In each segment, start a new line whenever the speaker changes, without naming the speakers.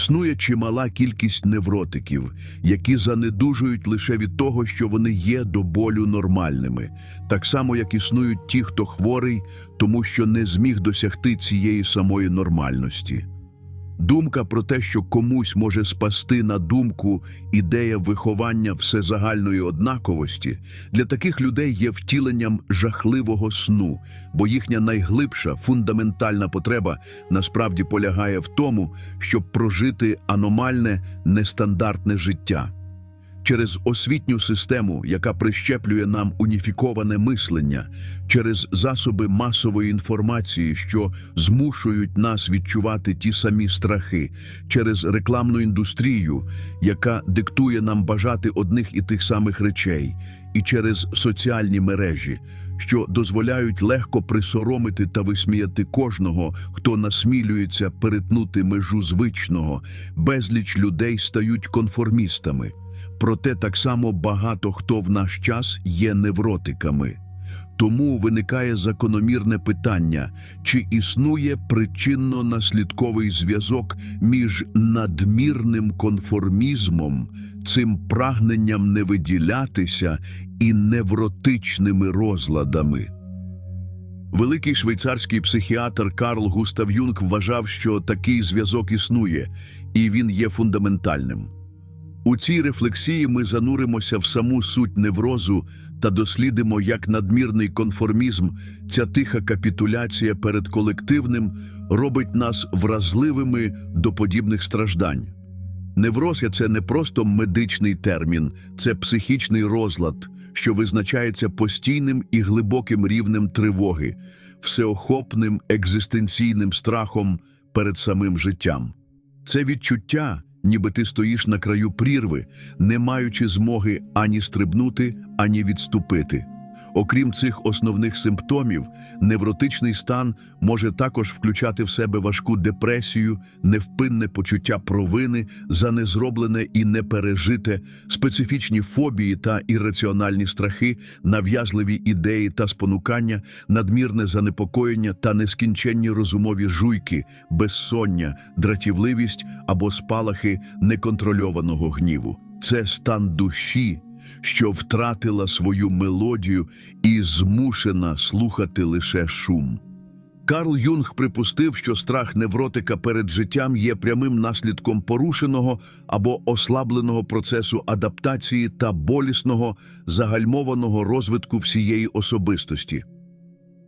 Існує чимала кількість невротиків, які занедужують лише від того, що вони є до болю нормальними, так само як існують ті, хто хворий, тому що не зміг досягти цієї самої нормальності. Думка про те, що комусь може спасти на думку ідея виховання всезагальної однаковості, для таких людей є втіленням жахливого сну, бо їхня найглибша фундаментальна потреба насправді полягає в тому, щоб прожити аномальне, нестандартне життя. Через освітню систему, яка прищеплює нам уніфіковане мислення, через засоби масової інформації, що змушують нас відчувати ті самі страхи, через рекламну індустрію, яка диктує нам бажати одних і тих самих речей, і через соціальні мережі, що дозволяють легко присоромити та висміяти кожного, хто насмілюється перетнути межу звичного, безліч людей стають конформістами. Проте так само багато хто в наш час є невротиками. Тому виникає закономірне питання, чи існує причинно-наслідковий зв'язок між надмірним конформізмом, цим прагненням не виділятися і невротичними розладами. Великий швейцарський психіатр Карл Густав Юнг вважав, що такий зв'язок існує, і він є фундаментальним. У цій рефлексії ми зануримося в саму суть неврозу та дослідимо, як надмірний конформізм, ця тиха капітуляція перед колективним робить нас вразливими до подібних страждань. Невроз – це не просто медичний термін, це психічний розлад, що визначається постійним і глибоким рівнем тривоги, всеохопним екзистенційним страхом перед самим життям. Це відчуття, ніби ти стоїш на краю прірви, не маючи змоги ані стрибнути, ані відступити. Окрім цих основних симптомів, невротичний стан може також включати в себе важку депресію, невпинне почуття провини за незроблене і непережите, специфічні фобії та ірраціональні страхи, нав'язливі ідеї та спонукання, надмірне занепокоєння та нескінченні розумові жуйки, безсоння, дратівливість або спалахи неконтрольованого гніву. Це стан душі, що втратила свою мелодію і змушена слухати лише шум. Карл Юнг припустив, що страх невротика перед життям є прямим наслідком порушеного або ослабленого процесу адаптації та болісного загальмованого розвитку всієї особистості.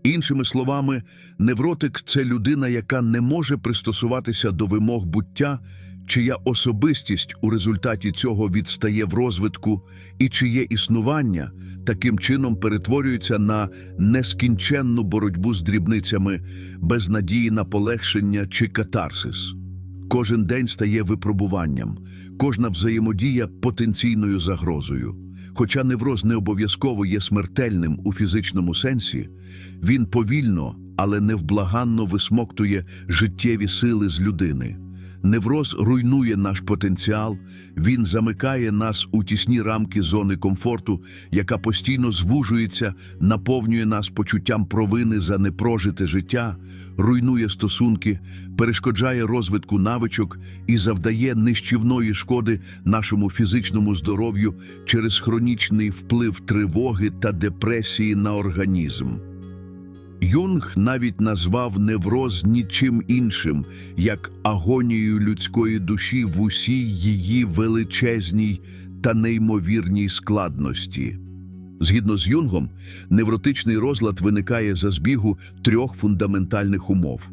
Іншими словами, невротик це людина, яка не може пристосуватися до вимог буття, чия особистість у результаті цього відстає в розвитку, і чиє існування таким чином перетворюється на нескінченну боротьбу з дрібницями, без надії на полегшення чи катарсис. Кожен день стає випробуванням, кожна взаємодія потенційною загрозою. Хоча невроз не обов'язково є смертельним у фізичному сенсі, він повільно, але невблаганно висмоктує життєві сили з людини. Невроз руйнує наш потенціал, він замикає нас у тісні рамки зони комфорту, яка постійно звужується, наповнює нас почуттям провини за непрожите життя, руйнує стосунки, перешкоджає розвитку навичок і завдає нищівної шкоди нашому фізичному здоров'ю через хронічний вплив тривоги та депресії на організм. Юнг навіть назвав невроз нічим іншим, як агонією людської душі в усій її величезній та неймовірній складності. Згідно з Юнгом, невротичний розлад виникає за збігу трьох фундаментальних умов.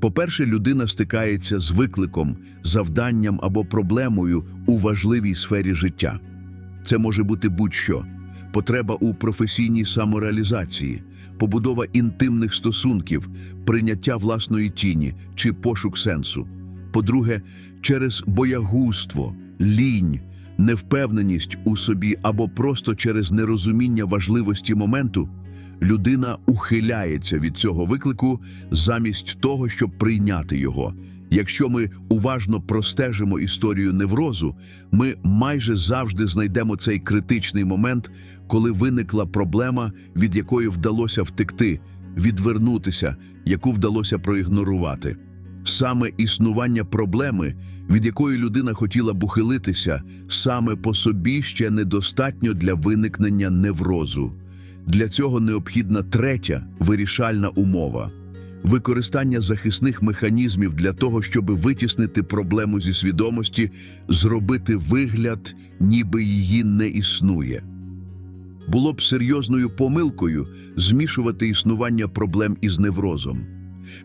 По-перше, людина стикається з викликом, завданням або проблемою у важливій сфері життя. Це може бути будь-що потреба у професійній самореалізації, побудова інтимних стосунків, прийняття власної тіні чи пошук сенсу. По-друге, через боягузтво, лінь, невпевненість у собі або просто через нерозуміння важливості моменту, людина ухиляється від цього виклику замість того, щоб прийняти його. Якщо ми уважно простежимо історію неврозу, ми майже завжди знайдемо цей критичний момент, коли виникла проблема, від якої вдалося втекти, відвернутися, яку вдалося проігнорувати. Саме існування проблеми, від якої людина хотіла б ухилитися, саме по собі ще недостатньо для виникнення неврозу. Для цього необхідна третя вирішальна умова використання захисних механізмів для того, щоб витіснити проблему зі свідомості, зробити вигляд, ніби її не існує. Було б серйозною помилкою змішувати існування проблем із неврозом.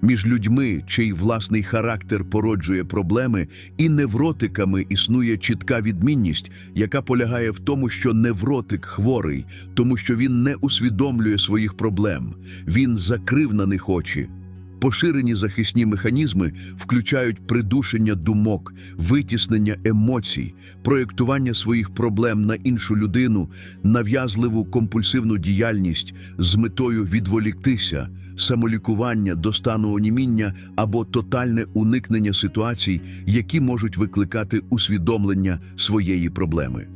Між людьми, чий власний характер породжує проблеми, і невротиками існує чітка відмінність, яка полягає в тому, що невротик хворий, тому що він не усвідомлює своїх проблем, він закрив на них очі. Поширені захисні механізми включають придушення думок, витіснення емоцій, проєктування своїх проблем на іншу людину, нав'язливу компульсивну діяльність з метою відволіктися, самолікування до стану оніміння або тотальне уникнення ситуацій, які можуть викликати усвідомлення своєї проблеми.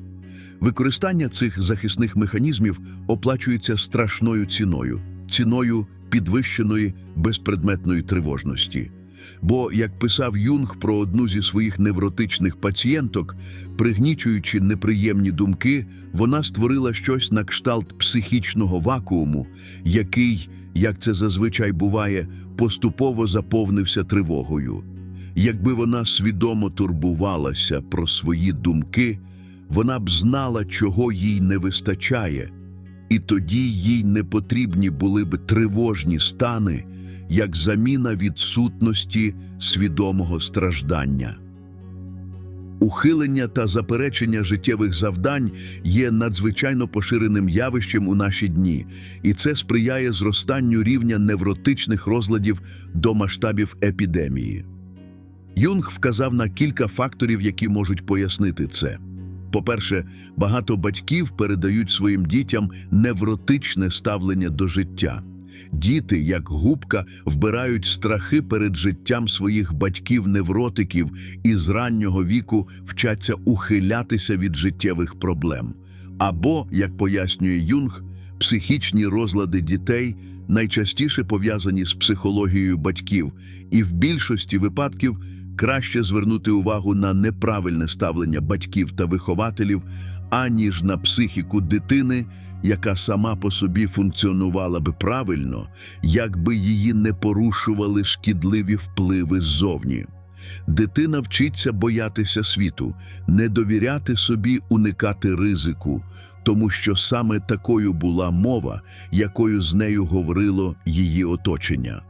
Використання цих захисних механізмів оплачується страшною ціною ціною підвищеної безпредметної тривожності. Бо, як писав Юнг про одну зі своїх невротичних пацієнток, пригнічуючи неприємні думки, вона створила щось на кшталт психічного вакууму, який, як це зазвичай буває, поступово заповнився тривогою. Якби вона свідомо турбувалася про свої думки, вона б знала, чого їй не вистачає, і тоді їй не потрібні були б тривожні стани, як заміна відсутності свідомого страждання. Ухилення та заперечення життєвих завдань є надзвичайно поширеним явищем у наші дні, і це сприяє зростанню рівня невротичних розладів до масштабів епідемії. Юнг вказав на кілька факторів, які можуть пояснити це. По-перше, багато батьків передають своїм дітям невротичне ставлення до життя. Діти, як губка, вбирають страхи перед життям своїх батьків-невротиків і з раннього віку вчаться ухилятися від життєвих проблем. Або, як пояснює Юнг, психічні розлади дітей найчастіше пов'язані з психологією батьків, і в більшості випадків краще звернути увагу на неправильне ставлення батьків та вихователів, аніж на психіку дитини, яка сама по собі функціонувала би правильно, якби її не порушували шкідливі впливи ззовні. Дитина вчиться боятися світу, не довіряти собі, уникати ризику, тому що саме такою була мова, якою з нею говорило її оточення.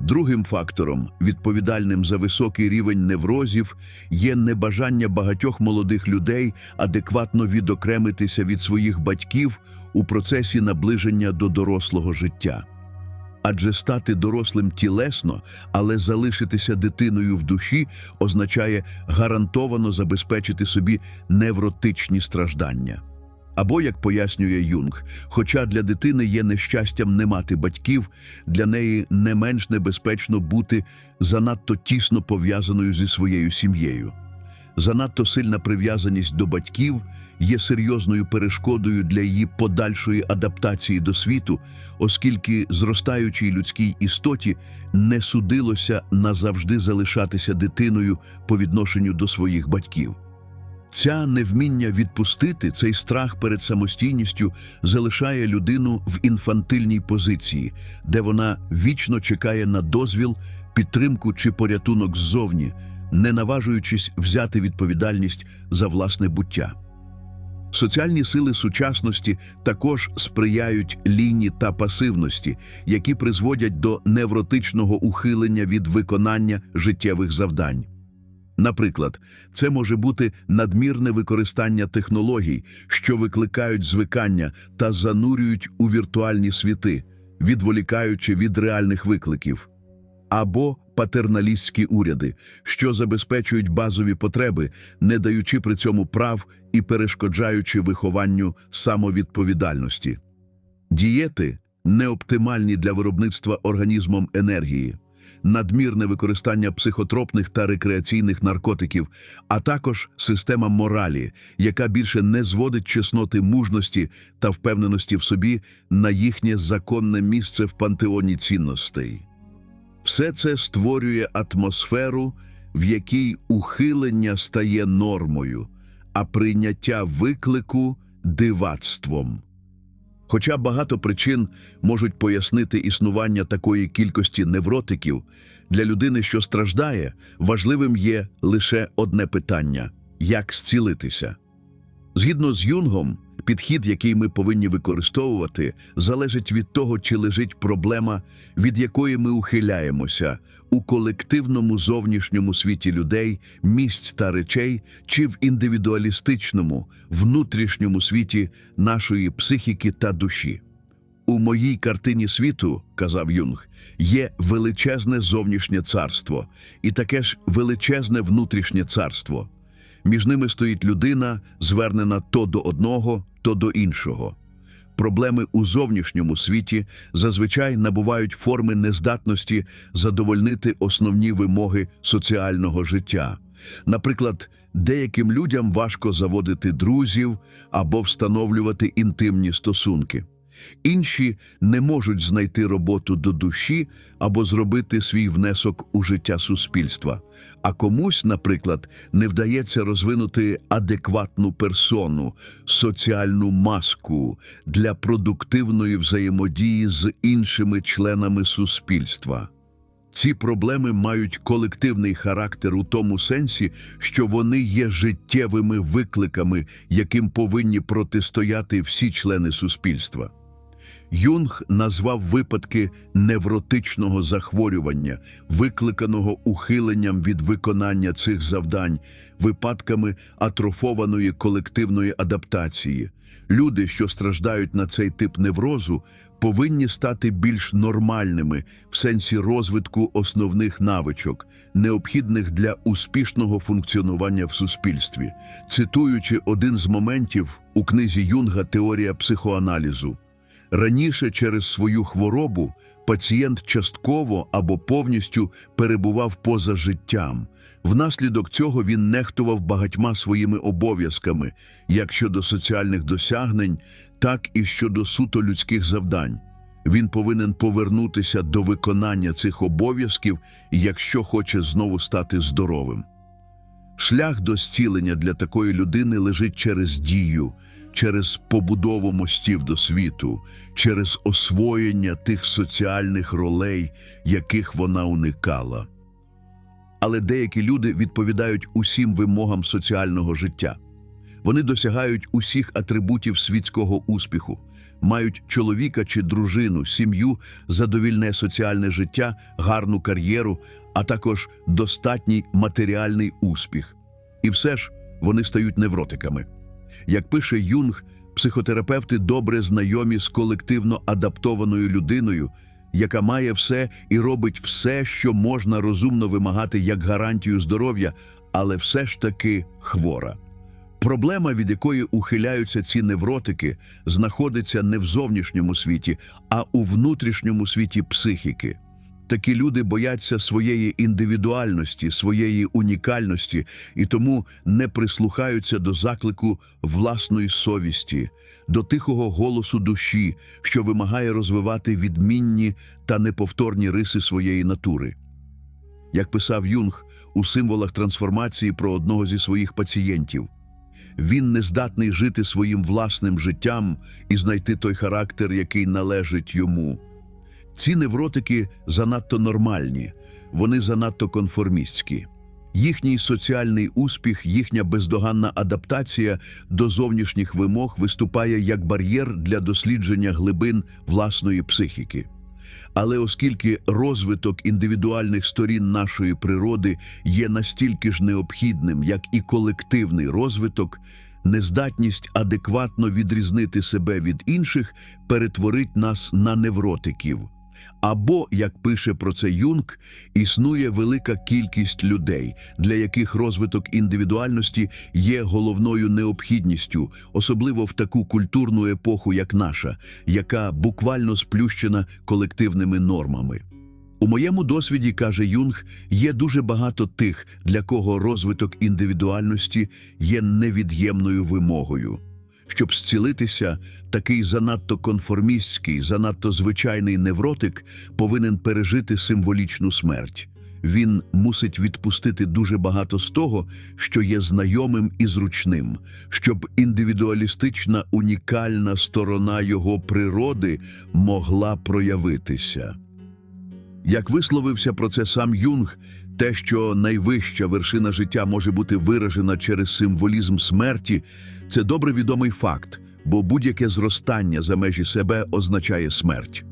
Другим фактором, відповідальним за високий рівень неврозів, є небажання багатьох молодих людей адекватно відокремитися від своїх батьків у процесі наближення до дорослого життя. Адже стати дорослим тілесно, але залишитися дитиною в душі означає гарантовано забезпечити собі невротичні страждання. Або, як пояснює Юнг, хоча для дитини є нещастям не мати батьків, для неї не менш небезпечно бути занадто тісно пов'язаною зі своєю сім'єю. Занадто сильна прив'язаність до батьків є серйозною перешкодою для її подальшої адаптації до світу, оскільки зростаючій людській істоті не судилося назавжди залишатися дитиною по відношенню до своїх батьків. Ця невміння відпустити цей страх перед самостійністю залишає людину в інфантильній позиції, де вона вічно чекає на дозвіл, підтримку чи порятунок ззовні, не наважуючись взяти відповідальність за власне буття. Соціальні сили сучасності також сприяють лінії та пасивності, які призводять до невротичного ухилення від виконання життєвих завдань. Наприклад, це може бути надмірне використання технологій, що викликають звикання та занурюють у віртуальні світи, відволікаючи від реальних викликів, або патерналістські уряди, що забезпечують базові потреби, не даючи при цьому прав і перешкоджаючи вихованню самовідповідальності. Дієти неоптимальні для виробництва організмом енергії надмірне використання психотропних та рекреаційних наркотиків, а також система моралі, яка більше не зводить чесноти мужності та впевненості в собі на їхнє законне місце в пантеоні цінностей. Все це створює атмосферу, в якій ухилення стає нормою, а прийняття виклику дивацтвом. Хоча багато причин можуть пояснити існування такої кількості невротиків, для людини, що страждає, важливим є лише одне питання як зцілитися. Згідно з Юнгом, підхід, який ми повинні використовувати, залежить від того, чи лежить проблема, від якої ми ухиляємося у колективному зовнішньому світі людей, місць та речей, чи в індивідуалістичному, внутрішньому світі нашої психіки та душі. У моїй картині світу, казав Юнг, є величезне зовнішнє царство і таке ж величезне внутрішнє царство. Між ними стоїть людина, звернена то до одного, то до іншого. Проблеми у зовнішньому світі зазвичай набувають форми нездатності задовольнити основні вимоги соціального життя. Наприклад, деяким людям важко заводити друзів або встановлювати інтимні стосунки. Інші не можуть знайти роботу до душі або зробити свій внесок у життя суспільства. А комусь, наприклад, не вдається розвинути адекватну персону, соціальну маску для продуктивної взаємодії з іншими членами суспільства. Ці проблеми мають колективний характер у тому сенсі, що вони є життєвими викликами, яким повинні протистояти всі члени суспільства. Юнг назвав випадки невротичного захворювання, викликаного ухиленням від виконання цих завдань, випадками атрофованої колективної адаптації. Люди, що страждають на цей тип неврозу, повинні стати більш нормальними в сенсі розвитку основних навичок, необхідних для успішного функціонування в суспільстві. Цитуючи один з моментів у книзі Юнга Теорія психоаналізу. Раніше через свою хворобу пацієнт частково або повністю перебував поза життям. Внаслідок цього він нехтував багатьма своїми обов'язками, як щодо соціальних досягнень, так і щодо суто людських завдань. Він повинен повернутися до виконання цих обов'язків, якщо хоче знову стати здоровим. Шлях до зцілення для такої людини лежить через дію, через побудову мостів до світу, через освоєння тих соціальних ролей, яких вона уникала. Але деякі люди відповідають усім вимогам соціального життя. Вони досягають усіх атрибутів світського успіху, мають чоловіка чи дружину, сім'ю, задовільне соціальне життя, гарну кар'єру, а також достатній матеріальний успіх. І все ж вони стають невротиками. Як пише Юнг, психотерапевти добре знайомі з колективно адаптованою людиною, яка має все і робить все, що можна розумно вимагати як гарантію здоров'я, але все ж таки хвора. Проблема, від якої ухиляються ці невротики, знаходиться не в зовнішньому світі, а у внутрішньому світі психіки. Такі люди бояться своєї індивідуальності, своєї унікальності і тому не прислухаються до заклику власної совісті, до тихого голосу душі, що вимагає розвивати відмінні та неповторні риси своєї натури. Як писав Юнг у символах трансформації про одного зі своїх пацієнтів, він не здатний жити своїм власним життям і знайти той характер, який належить йому. Ці невротики занадто нормальні, вони занадто конформістські. Їхній соціальний успіх, їхня бездоганна адаптація до зовнішніх вимог виступає як бар'єр для дослідження глибин власної психіки. Але оскільки розвиток індивідуальних сторін нашої природи є настільки ж необхідним, як і колективний розвиток, нездатність адекватно відрізнити себе від інших перетворить нас на невротиків. Або, як пише про це Юнг, існує велика кількість людей, для яких розвиток індивідуальності є головною необхідністю, особливо в таку культурну епоху, як наша, яка буквально сплющена колективними нормами. У моєму досвіді, каже Юнг, є дуже багато тих, для кого розвиток індивідуальності є невід'ємною вимогою. Щоб зцілитися, такий занадто конформістський, занадто звичайний невротик повинен пережити символічну смерть. Він мусить відпустити дуже багато з того, що є знайомим і зручним, щоб індивідуалістична унікальна сторона його природи могла проявитися. Як висловився про це сам Юнг, те, що найвища вершина життя може бути виражена через символізм смерті, це добре відомий факт, бо будь-яке зростання за межі себе означає смерть.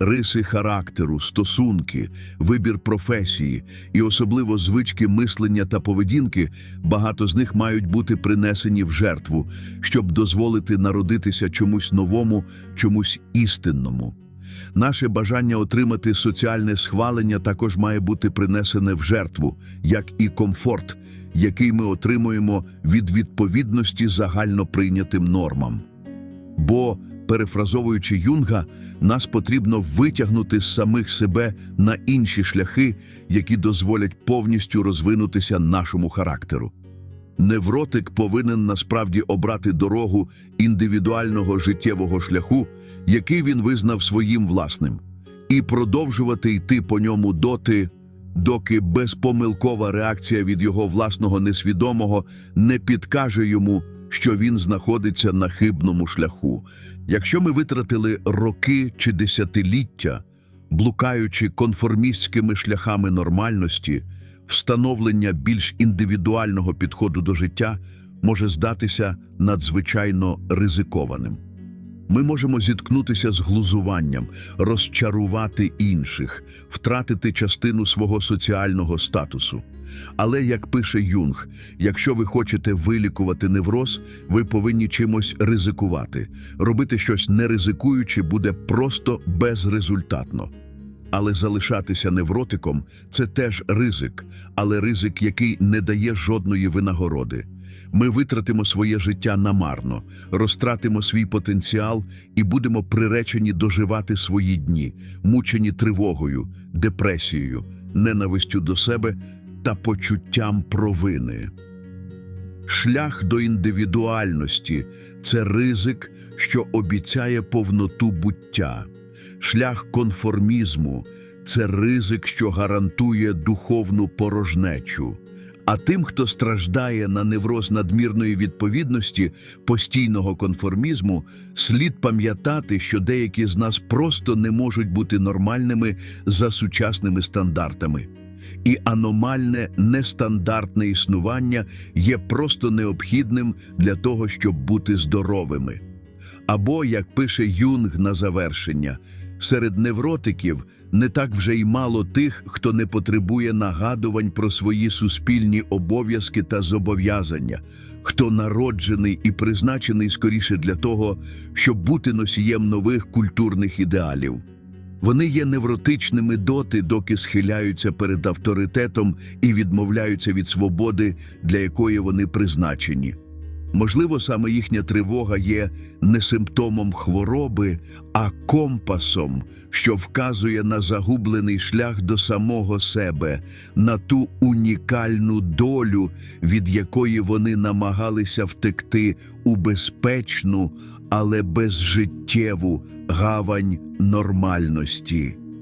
Риси характеру, стосунки, вибір професії і особливо звички мислення та поведінки, багато з них мають бути принесені в жертву, щоб дозволити народитися чомусь новому, чомусь істинному. Наше бажання отримати соціальне схвалення також має бути принесене в жертву, як і комфорт, який ми отримуємо від відповідності загально прийнятим нормам. Бо, перефразовуючи Юнга, нас потрібно витягнути з самих себе на інші шляхи, які дозволять повністю розвинутися нашому характеру. Невротик повинен насправді обрати дорогу індивідуального життєвого шляху, який він визнав своїм власним, і продовжувати йти по ньому доти, доки безпомилкова реакція від його власного несвідомого не підкаже йому, що він знаходиться на хибному шляху. Якщо ми витратили роки чи десятиліття, блукаючи конформістськими шляхами нормальності, встановлення більш індивідуального підходу до життя може здатися надзвичайно ризикованим. Ми можемо зіткнутися з глузуванням, розчарувати інших, втратити частину свого соціального статусу. Але, як пише Юнг, якщо ви хочете вилікувати невроз, ви повинні чимось ризикувати. Робити щось не ризикуючи буде просто безрезультатно. Але залишатися невротиком це теж ризик, але ризик, який не дає жодної винагороди. Ми витратимо своє життя намарно, розтратимо свій потенціал і будемо приречені доживати свої дні, мучені тривогою, депресією, ненавистю до себе та почуттям провини. Шлях до індивідуальності це ризик, що обіцяє повноту буття. Шлях конформізму це ризик, що гарантує духовну порожнечу. А тим, хто страждає на невроз надмірної відповідності, постійного конформізму, слід пам'ятати, що деякі з нас просто не можуть бути нормальними за сучасними стандартами. І аномальне нестандартне існування є просто необхідним для того, щоб бути здоровими. Або, як пише Юнг на завершення, серед невротиків не так вже й мало тих, хто не потребує нагадувань про свої суспільні обов'язки та зобов'язання, хто народжений і призначений скоріше для того, щоб бути носієм нових культурних ідеалів. Вони є невротичними доти, доки схиляються перед авторитетом і відмовляються від свободи, для якої вони призначені. Можливо, саме їхня тривога є не симптомом хвороби, а компасом, що вказує на загублений шлях до самого себе, на ту унікальну долю, від якої вони намагалися втекти у безпечну, але безжиттєву гавань нормальності.